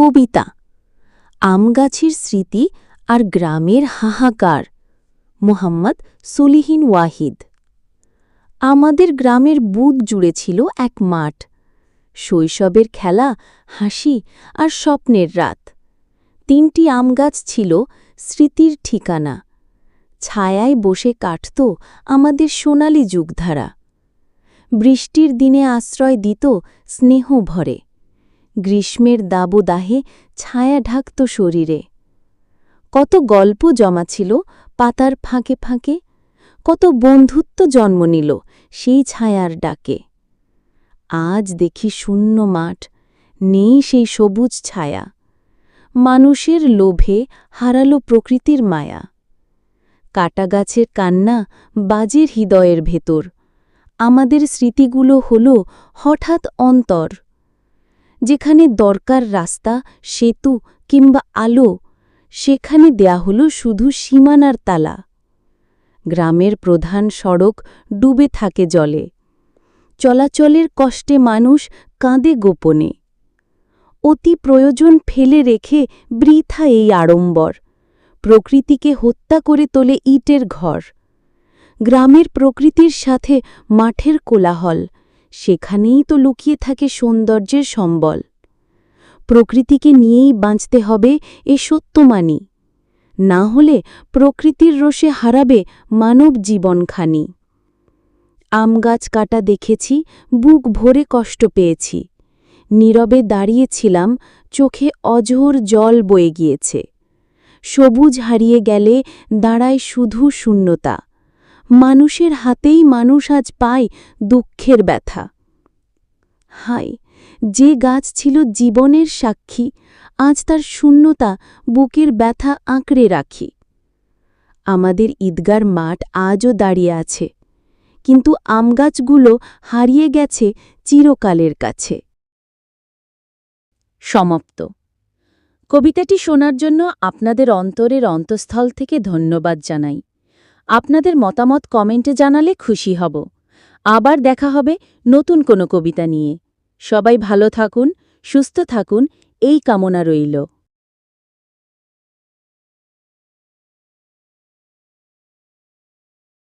কবিতা। আমগাছির স্মৃতি আর গ্রামের হাহাকার। মোহাম্মদ সুলিহিন ওয়াহিদ। আমাদের গ্রামের বুধ জুড়ে ছিল এক মাঠ। শৈশবের খেলা, হাসি আর স্বপ্নের রাত। তিনটি আমগাছ ছিল স্মৃতির ঠিকানা। ছায়ায় বসে কাটত আমাদের সোনালি যুগধারা। বৃষ্টির দিনে আশ্রয় দিত স্নেহ ভরে। গ্রীষ্মের দাবদাহে ছায়া ঢাকত শরীরে। কত গল্প জমা ছিল পাতার ফাঁকে ফাঁকে, কত বন্ধুত্ব জন্ম নিল সেই ছায়ার ডাকে। আজ দেখি শূন্য মাঠ, নেই সেই সবুজ ছায়া। মানুষের লোভে হারালো প্রকৃতির মায়া। কাটাগাছের কান্না বাজের হৃদয়ের ভেতর। আমাদের স্মৃতিগুলো হল হঠাৎ অন্তর। যেখানে দরকার রাস্তা, সেতু কিংবা আলো, সেখানে দেয়া হল শুধু সীমানার তালা। গ্রামের প্রধান সড়ক ডুবে থাকে জলে। চলাচলের কষ্টে মানুষ কাঁদে গোপনে। অতি প্রয়োজন ফেলে রেখে বৃথা এই আড়ম্বর। প্রকৃতিকে হত্যা করে তোলে ইটের ঘর। গ্রামের প্রকৃতির সাথে মাঠের কোলাহল। সেখানেই তো লুকিয়ে থাকে সৌন্দর্যের সম্বল। প্রকৃতিকে নিয়েই বাঁচতে হবে এ সত্য মানি না হলে প্রকৃতির রোষে হারাবে মানব জীবনখানি। আম গাছ কাটা দেখেছি, বুক ভরে কষ্ট পেয়েছি। নীরবে দাঁড়িয়েছিলাম, চোখে অঝোর জল বয়ে গিয়েছে। সবুজ হারিয়ে গেলে দাঁড়ায় শুধু শূন্যতা। মানুষের হাতেই মানুষ আজ পায় দুঃখের ব্যথা। হায়, যে গাছ ছিল জীবনের সাক্ষী, আজ তার শূন্যতা বুকের ব্যথা আঁকড়ে রাখি। আমাদের ঈদগার মাঠ আজও দাঁড়িয়ে আছে, কিন্তু আমগাছগুলো হারিয়ে গেছে চিরকালের কাছে। সমাপ্ত। কবিতাটি শোনার জন্য আপনাদের অন্তরের অন্তঃস্থল থেকে ধন্যবাদ জানাই। আপনাদের মতামত কমেন্টে জানালে খুশি হব। আবার দেখা হবে নতুন কোনো কবিতা নিয়ে। সবাই ভালো থাকুন, সুস্থ থাকুন, এই কামনা রইল।